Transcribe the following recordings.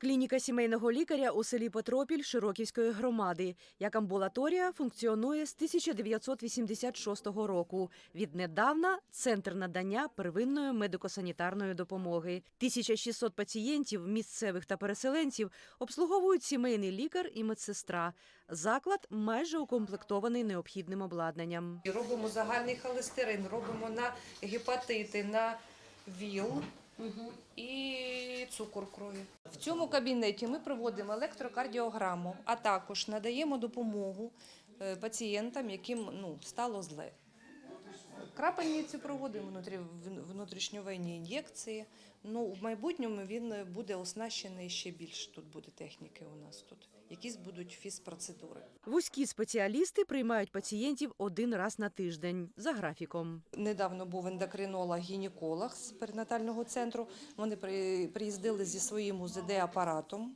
Клініка сімейного лікаря у селі Петропіль Широківської громади. Як амбулаторія функціонує з 1986 року. Віднедавна центр надання первинної медико-санітарної допомоги. 1600 пацієнтів, місцевих та переселенців обслуговують сімейний лікар і медсестра. Заклад майже укомплектований необхідним обладнанням. Робимо загальний холестерин, робимо на гепатити, на ВІЛ і цукор крові. В цьому кабінеті ми проводимо електрокардіограму, а також надаємо допомогу е, пацієнтам, яким ну, стало зле. Крапельницю проводимо внутрі, внутрішньовенні ін'єкції. Ну, в майбутньому він буде оснащений ще більше. Тут буде техніки у нас тут. Якісь будуть фізпроцедури. Вузькі спеціалісти приймають пацієнтів один раз на тиждень за графіком. Недавно був ендокринолог-гінеколог з перинатального центру. Вони при- приїздили зі своїм УЗД-апаратом,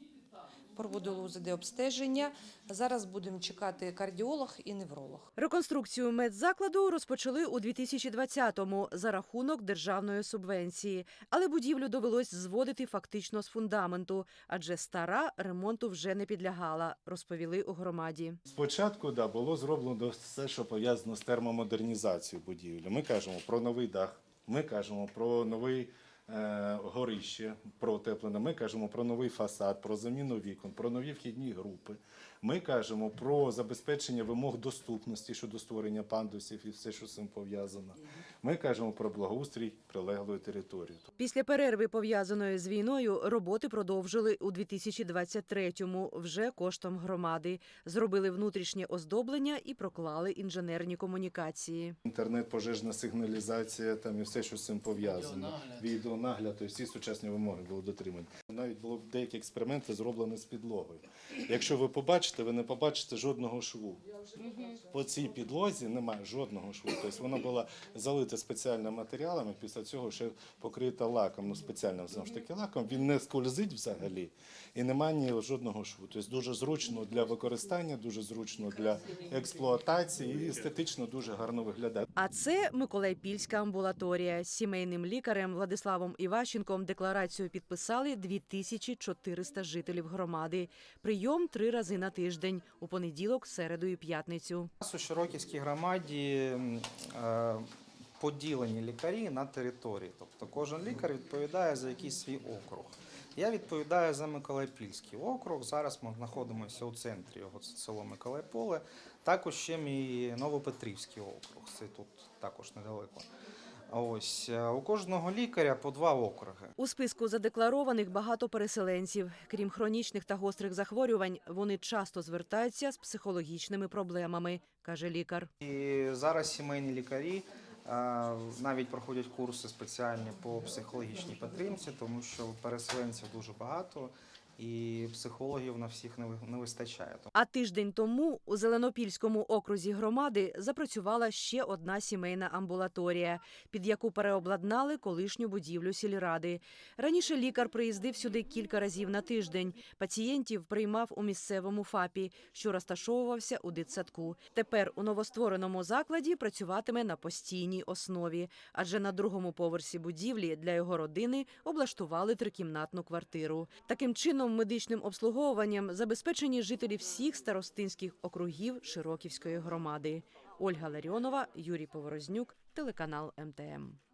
проводили УЗД-обстеження. Зараз будемо чекати кардіолог і невролог. Реконструкцію медзакладу розпочали у 2020-му за рахунок державної субвенції, але будівлю довелось зводити фактично з фундаменту, адже стара ремонту вже не підлягала, розповіли у громаді. Спочатку да, було зроблено все, що пов'язано з термомодернізацією будівлі. Ми кажемо про новий дах, ми кажемо про новий горище, протеплене. ми кажемо про новий фасад, про заміну вікон, про нові вхідні групи. Ми кажемо про забезпечення вимог доступності щодо створення пандусів і все, що з цим пов'язано. Ми кажемо про благоустрій прилеглої території. Після перерви, пов'язаної з війною, роботи продовжили у 2023-му вже коштом громади. Зробили внутрішнє оздоблення і проклали інженерні комунікації. Інтернет, пожежна сигналізація там і все, що з цим пов'язано. Відеонагляд, то всі сучасні вимоги були дотримані. Навіть було деякі експерименти зроблені з підлогою. Якщо ви побачите, ви не побачите жодного шву. По цій підлозі немає жодного шву. Тобто вона була залита спеціальними матеріалами, після цього ще покрита лаком, ну спеціальним знову ж таки лаком. Він не скользить взагалі і немає ні жодного шву. Тобто дуже зручно для використання, дуже зручно для експлуатації і естетично дуже гарно виглядає. А це Миколайпільська амбулаторія. З сімейним лікарем Владиславом Іващенком декларацію підписали 2400 жителів громади. Прийом три рази на тиждень у понеділок, середу і п'ятницю. У нас у Широківській громаді е, поділені лікарі на території. Тобто кожен лікар відповідає за якийсь свій округ. Я відповідаю за Миколайпільський округ. Зараз ми знаходимося у центрі його це село Миколайполе. Також ще мій Новопетрівський округ. Це тут також недалеко. Ось е, у кожного лікаря по два округи. У списку задекларованих багато переселенців. Крім хронічних та гострих захворювань, вони часто звертаються з психологічними проблемами, каже лікар. І зараз сімейні лікарі навіть проходять курси спеціальні по психологічній підтримці, тому що переселенців дуже багато і психологів на всіх не ви- не вистачає. А тиждень тому у Зеленопільському окрузі громади запрацювала ще одна сімейна амбулаторія, під яку переобладнали колишню будівлю сільради. Раніше лікар приїздив сюди кілька разів на тиждень. Пацієнтів приймав у місцевому ФАПі, що розташовувався у дитсадку. Тепер у новоствореному закладі працюватиме на постійній основі, адже на другому поверсі будівлі для його родини облаштували трикімнатну квартиру. Таким чином, медичним обслуговуванням забезпечені жителі всіх старостинських округів Широківської громади. Ольга Ларіонова, Юрій Поворознюк, телеканал МТМ.